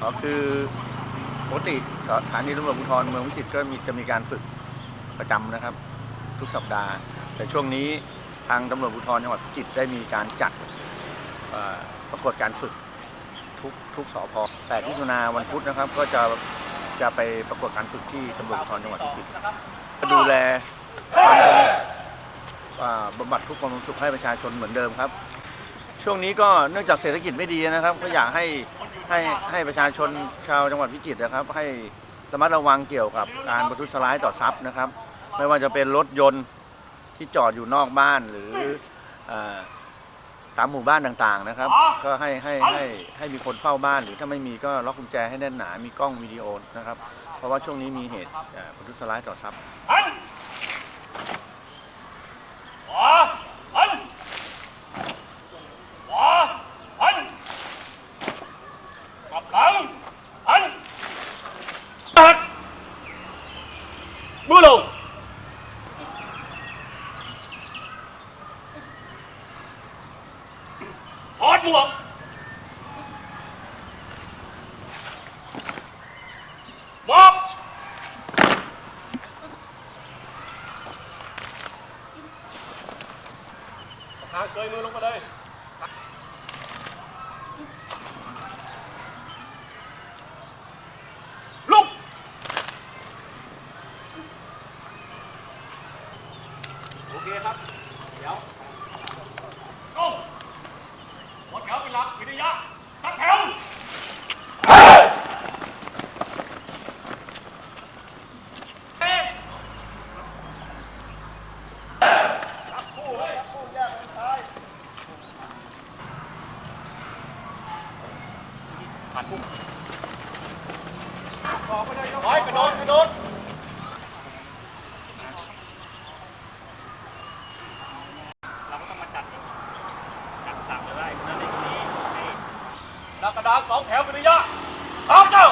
อ๋อคือปกติสถานีตำรวจภูธรเมืองพิจิตรก็มีจะมีการฝึกประจำนะครับ ทุกสัปดาห์ แต่ช่วงนี้ทางตำรวจภูธรจังหวัดพิจิตรได้มีการจัดเอ่อประกวดการฝึกทุกทุกสพ8มิถุนาวันพุธนะครับ ก็จะจะไปประกวดการฝึกที่ตำรวจภูธรจังหวัดพิจิตรดูแลความสงบอ่าบำบัดทุกความสุขให้ประชาชนเหมือนเดิมครับ ช่วงนี้ก็เนื่องจากเศรษฐกิจไม่ดีนะครับ ก็อยากให้ให้ให้ประชาชนชาวจังหวัดพิจิตรนะครับ ให้ระมัดระวังเกี่ยวกับการประทุษร้ายต่อทรัพย์นะครับ ไม่ว่าจะเป็นรถยนต์ที่จอดอยู่นอกบ้านหรือเออตามหมู่บ้านต่างๆนะครับ ก็ให้ให้ให้ให้มีคนเฝ้าบ้าน หรือถ้าไม่มีก็ล็อกกุญแจให้แน่นหนา มีกล้องวิดีโอนะครับ เพราะว่าช่วงนี้มีเหตุเอ่อประทุษร้ายต่อทรัพย์ขวาหันขวาหันกลับหลังหันหัน มือลงถอดหมวกมอบ หาเกยมือลงมาเลย ลุก โอ เคครับ เดี๋ยวลงหัวแถวเป็นหลักวิทยาตั้งแถวผ่านปุ๊บถอไปเลยยกระโดดกระโดด นักกระดานสองแถวกิริยาตามเจ้า